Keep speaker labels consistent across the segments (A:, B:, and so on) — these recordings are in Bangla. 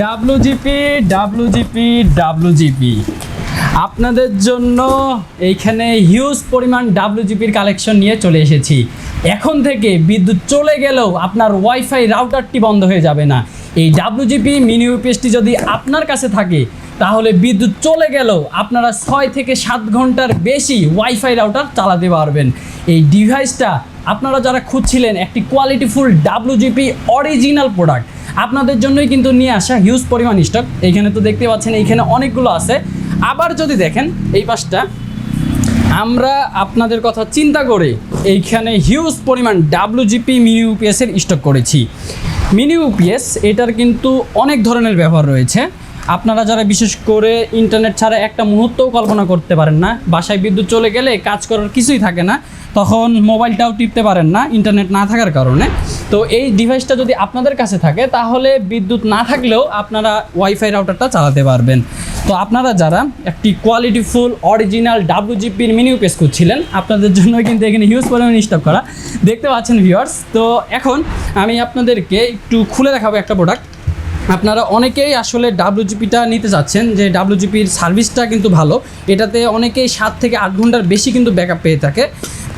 A: ডাব্লুজিপি ডাব্লুজিপি ডাব্লুজিপি আপনাদের জন্য এইখানে হিউজ পরিমাণ ডাব্লুজিপির কালেকশন নিয়ে চলে এসেছি। এখন থেকে বিদ্যুৎ চলে গেলেও আপনার ওয়াইফাই রাউটারটি বন্ধ হয়ে যাবে না। এই ডাব্লুজিপি মিনি ইউপিএসটি যদি আপনার কাছে থাকে, তাহলে বিদ্যুৎ চলে গেলেও আপনারা ছয় থেকে সাত ঘণ্টার বেশি ওয়াইফাই রাউটার চালাতে পারবেন। এই ডিভাইসটা আপনারা যারা খুঁজছিলেন একটি কোয়ালিটিফুল ডাব্লুজিপি অরিজিনাল প্রোডাক্ট আপনাদের জন্যই কিন্তু নিয়ে আসা হিউজ পরিমাণ স্টক এইখানে তো দেখতে পাচ্ছেন, এইখানে অনেকগুলো আছে। আবার যদি দেখেন, এই পাশটা, আমরা আপনাদের কথা চিন্তা করে এইখানে হিউজ পরিমাণ ডাব্লুজিপি মিনি ইউপিএসের স্টক করেছি। মিনি ইউপিএস এটার কিন্তু অনেক ধরনের ব্যবহার রয়েছে। আপনারা যারা বিশেষ করে ইন্টারনেট ছাড়া একটা মুহূর্তও কল্পনা করতে পারেন না, বাসায় বিদ্যুৎ চলে গেলে কাজ করার কিছুই থাকে না, তখন মোবাইলটাও টিপতে পারেন না ইন্টারনেট না থাকার কারণে। তো এই ডিভাইসটা যদি আপনাদের কাছে থাকে, তাহলে বিদ্যুৎ না থাকলেও আপনারা ওয়াইফাই রাউটারটা চালাতে পারবেন। তো আপনারা যারা একটি কোয়ালিটিফুল অরিজিনাল ডাব্লুজিপির মিনি ইউপিএস করছিলেন আপনাদের জন্য কিন্তু এখানে হিউজ পরিমাণ স্টক করা। দেখতে পাচ্ছেন ভিউয়ার্স তো এখন আমি আপনাদেরকে একটু খুলে দেখাবো একটা প্রোডাক্ট আপনারা অনেকেই আসলে ডাব্লুজিপিটা নিতে চাচ্ছেন যে ডাব্লুজিপির সার্ভিসটা কিন্তু ভালো। এটাতে অনেকেই সাত থেকে আট ঘণ্টার বেশি কিন্তু ব্যাকআপ পেয়ে থাকে।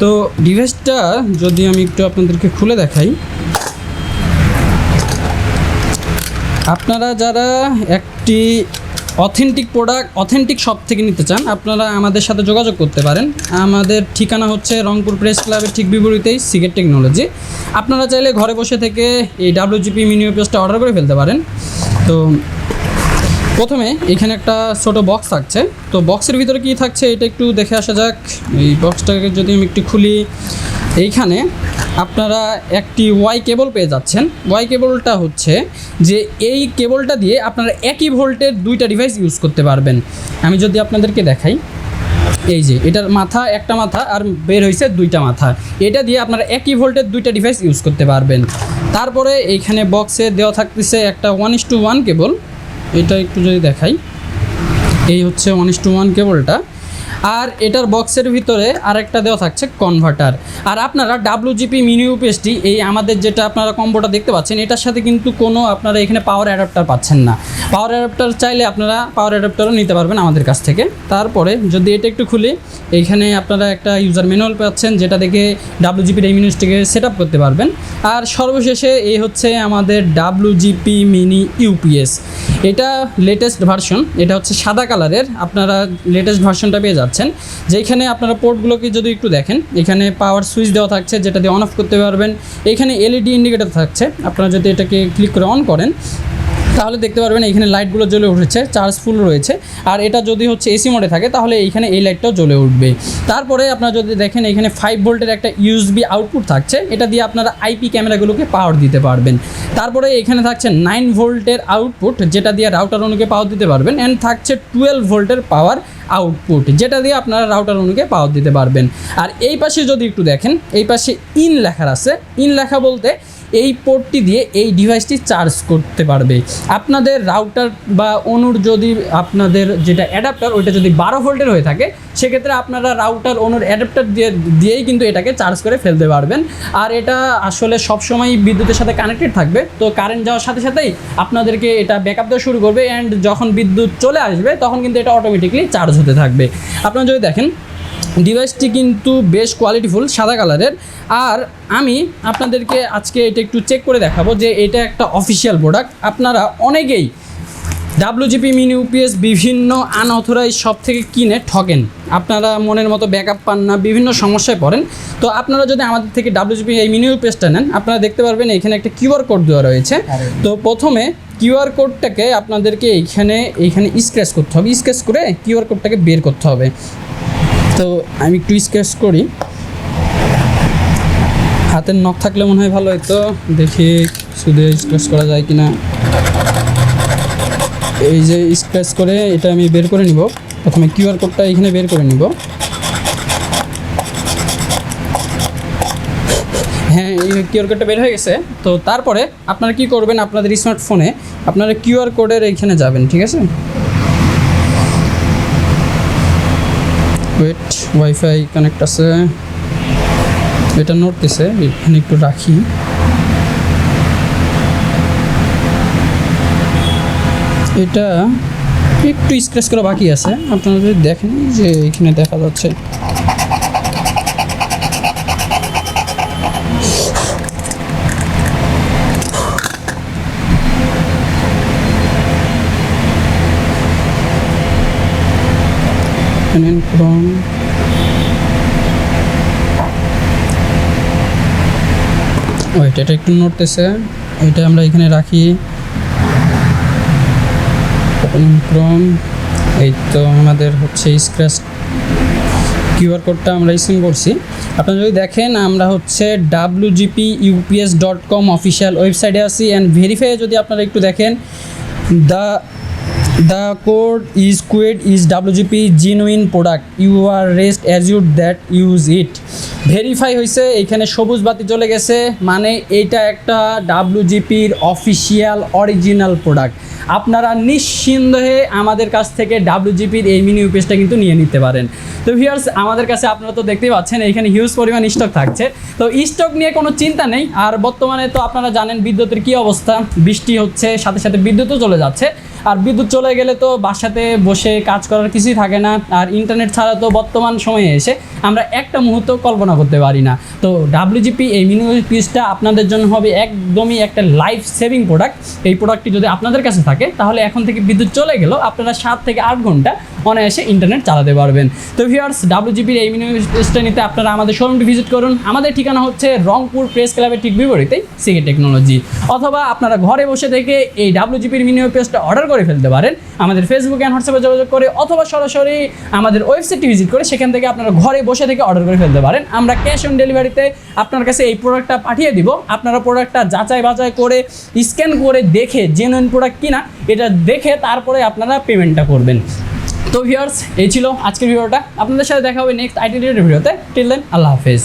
A: তো ডিভাইসটা যদি আমি একটু আপনাদেরকে খুলে দেখাই। আপনারা যারা একটি অথেন্টিক প্রোডাক্ট, অথেন্টিক শপ থেকে নিতে চান, আপনারা আমাদের সাথে যোগাযোগ করতে পারেন। আমাদের ঠিকানা হচ্ছে রংপুর প্রেস ক্লাবের ঠিক বিপরীতেই সিগেট টেকনোলজি। আপনারা চাইলে ঘরে বসে থেকে এই ডাব্লিউজিপি মিনি পেজটা অর্ডার করে ফেলতে পারেন। তো প্রথমে এখানে একটা ছোট বক্স থাকছে। তো বক্সের ভিতরে কি থাকছে এটা একটু দেখে আসা যাক। এই বক্সটাকে যদি আমি একটু খুলি এইখানে আপনারা একটি ওয়াই কেবল পেয়ে যাচ্ছেন। ওয়াই কেবলটা হচ্ছে যে এই কেবলটা দিয়ে আপনারা একই ভোল্টের দুইটা ডিভাইস ইউজ করতে পারবেন। আমি যদি আপনাদেরকে দেখাই, এই যে এটার মাথা একটা মাথা আর বের হয়েছে দুইটা মাথা। এটা দিয়ে আপনারা একই ভোল্টের দুইটা ডিভাইস ইউজ করতে পারবেন। তারপরে এইখানে বক্সে দেওয়া থাকতেছে একটা one is to one cable এটা একটু যদি দেখাই, এই হচ্ছে ওয়ান ইস টু ওয়ান কেবলটা আর এটার বক্সের ভিতরে আরেকটা দেওয়া থাকছে কনভার্টার আর আপনারা ডাব্লুজিপি মিনি ইউপিএসটি এই আমাদের যেটা আপনারা কম্বোটা দেখতে পাচ্ছেন, এটার সাথে কিন্তু কোনো আপনারা এখানে পাওয়ার অ্যাডাপ্টার পাচ্ছেন না। পাওয়ার অ্যাডাপ্টার চাইলে আপনারা পাওয়ার অ্যাডাপ্টারও নিতে পারবেন আমাদের কাছ থেকে। তারপরে যদি এটা একটু খুলি, এইখানে আপনারা একটা ইউজার ম্যানুয়াল পাচ্ছেন, যেটা দেখে ডাব্লুজিপির এই মিনিসটিকে সেট আপ করতে পারবেন। আর সর্বশেষে এই হচ্ছে আমাদের ডাব্লুজিপি মিনি ইউপিএস এটা লেটেস্ট ভার্সন এটা হচ্ছে সাদা কালারের। আপনারা লেটেস্ট ভার্সনটা পেয়ে যাচ্ছেন। যেখানে আপনারা পোর্টগুলোকে যদি একটু দেখেন, এখানে পাওয়ার সুইচ দেওয়া থাকছে, যেটা দিয়ে অন অফ করতে পারবেন। এখানে এলইডি ইন্ডিকেটর থাকছে। আপনারা যদি এটাকে ক্লিক করে অন করেন তাহলে দেখতে পারবেন এখানে লাইটগুলো জ্বলে উঠেছে, চার্জ ফুল রয়েছে। আর এটা যদি হচ্ছে এসি মোডে থাকে, তাহলে এইখানে এই লাইটটাও জ্বলে উঠবে। তারপরে আপনারা যদি দেখেন এখানে ফাইভ ভোল্টের একটা ইউএসবি আউটপুট থাকছে, এটা দিয়ে আপনারা আইপি ক্যামেরাগুলোকে পাওয়ার দিতে পারবেন। তারপরে এখানে থাকছে নাইন ভোল্টের আউটপুট যেটা দিয়ে রাউটার অনুকে পাওয়ার দিতে পারবেন অ্যান্ড থাকছে টুয়েলভ ভোল্টের পাওয়ার আউটপুট যেটা দিয়ে আপনারা রাউটার অনুকে পাওয়ার দিতে পারবেন। আর এই পাশে যদি একটু দেখেন, এই পাশে ইন লেখার আছে। ইন লেখা বলতে এই পোর্টটি দিয়ে এই ডিভাইসটি চার্জ করতে পারবে। আপনাদের রাউটার বা অনুর যদি আপনাদের যেটা অ্যাডাপ্টার ওইটা যদি বারো ভোল্টের হয়ে থাকে, সেক্ষেত্রে আপনারা রাউটার অনুর অ্যাডাপ্টার দিয়ে, দিয়েই কিন্তু এটাকে চার্জ করে ফেলতে পারবেন। আর এটা আসলে সবসময় বিদ্যুতের সাথে কানেক্টেড থাকবে। তো কারেন্ট যাওয়ার সাথে সাথেই আপনাদেরকে এটা ব্যাকআপ দেওয়া শুরু করবে। অ্যান্ড যখন বিদ্যুৎ চলে আসবে, তখন কিন্তু এটা অটোমেটিকলি চার্জ হতে থাকবে। আপনারা যদি দেখেন ডিভাইসটি কিন্তু বেশ কোয়ালিটিফুল সাদা কালারের আর আমি আপনাদেরকে আজকে এটা একটু চেক করে দেখাবো যে এটা একটা অফিসিয়াল প্রোডাক্ট আপনারা অনেকেই ডাব্লুজিপি মিনি ইউপিএস বিভিন্ন আনঅথরাইজ সব থেকে কিনে ঠকেন। আপনারা মনের মতো ব্যাকআপ পান না বিভিন্ন সমস্যায় পড়েন। তো আপনারা যদি আমাদের থেকে ডাব্লুজিপি এই মিনি ইউপিএসটা নেন আপনারা দেখতে পারবেন এখানে একটা কিউআর কোড দেওয়া রয়েছে। তো প্রথমে কিউআর কোডটাকে আপনাদেরকে এইখানে এইখানে স্ক্র্যাচ করতে হবে। স্ক্র্যাচ করে কিউআর কোডটাকে বের করতে হবে। তো আমি একটু স্কেচ করি। হাতের নখ থাকলে মনে হয় ভালো হতো দেখি শুধু স্কেচ করা যায় কি না এই যে স্ক্র্যাচ করে এটা আমি বের করে নিব। প্রথমে কিউআর কোডটা এখানে বের করে নিব। হ্যাঁ এই কিউআর কোডটা বের হয়ে গেছে। তো তারপরে আপনারা কি করবেন, আপনাদের স্মার্টফোনে আপনারা কিউআর কোডের এইখানে যাবেন, ঠিক আছে? ওয়েট ওয়াইফাই কানেক্ট আছে। এটা নড়তেছে এখানে একটু রাখি। এটা একটু স্ক্র্যাচ করা বাকি আছে। আপনারা যদি দেখেন যে এখানে দেখা যাচ্ছে। Canon Chrome ওয়েট, এটা একটু নড়তেছে। এটা আমরা এখানে রাখি। ক্রম এই তো আমাদের হচ্ছে স্ক্র্যাচ কিউআর কোডটা আমরা স্ক্যান করছি। আপনারা যদি দেখেন, আমরা হচ্ছে W GP UPS dot com official ওয়েবসাইটে আছি। অ্যান্ড ভেরিফাই যদি আপনারা একটু দেখেন the the code is is WGP genuine product you are rest as you that use it verify হয়েছে এইখানে সবুজ বাতি চলে গেছে মানে এটা একটা ডাব্লিউজিপির অফিসিয়াল অরিজিনাল প্রোডাক্ট আপনারা নিঃসন্দেহে আমাদের কাছ থেকে ডাব্লিউজিপির এই মিনি ইউপিএসটা কিন্তু নিয়ে নিতে পারেন। তো ভিউয়ার্স আমাদের কাছে আপনারা তো দেখতেই পাচ্ছেন এখানে হিউজ পরিমাণ স্টক থাকছে। তো স্টক নিয়ে কোনো চিন্তা নেই। আর বর্তমানে তো আপনারা জানেন বিদ্যুতের কী অবস্থা। বৃষ্টি হচ্ছে, সাথে সাথে বিদ্যুৎও চলে যাচ্ছে। আর বিদ্যুৎ চলে গেলে তো বাসাতে বসে কাজ করার কিছুই থাকে না। আর ইন্টারনেট ছাড়া তো বর্তমান সময়ে এসে আমরা একটা মুহূর্ত কল্পনা করতে পারি না। তো ডাব্লিউজিপি এই মিনি পিসটা আপনাদের জন্য হবে একদমই একটা লাইফ সেভিং প্রোডাক্ট এই প্রোডাক্টটি যদি আপনাদের কাছে থাকে, তাহলে এখন থেকে বিদ্যুৎ চলে গেলেও আপনারা সাত থেকে আট ঘণ্টা অনায়াসে ইন্টারনেট চালাতে পারবেন। তো ভিউয়ার্স ডাব্লিউজিপির এই মিনি পিসটা নিতে আপনারা আমাদের শোরুমটি ভিজিট করুন। আমাদের ঠিকানা হচ্ছে রংপুর প্রেস ক্লাবের ঠিক বিপরীতেই সিকে টেকনোলজি অথবা আপনারা ঘরে বসে থেকে এই ডাব্লিউজিপির মিনি পেজটা অর্ডার করে ফেলতে পারেন। আমাদের ফেসবুক অ্যান্ড হোয়াটসঅ্যাপে যোগাযোগ করে অথবা সরাসরি আমাদের ওয়েবসাইটটি ভিজিট করে সেখান থেকে আপনারা ঘরে বসে থেকে অর্ডার করে ফেলতে পারেন। আমরা ক্যাশ অন ডেলিভারিতে আপনার কাছে এই প্রোডাক্টটা পাঠিয়ে দিব। আপনারা প্রোডাক্টটা যাচাই বাছাই করে স্ক্যান করে দেখে জেনুইন প্রোডাক্ট কিনা, এটা দেখে তারপরে আপনারা পেমেন্টটা করবেন। তো ভিউয়ার্স এই ছিল আজকের ভিডিওটা। আপনাদের সাথে দেখা হবে নেক্সট আইটি ভিডিওতে টিল দেন আল্লাহ হাফেজ।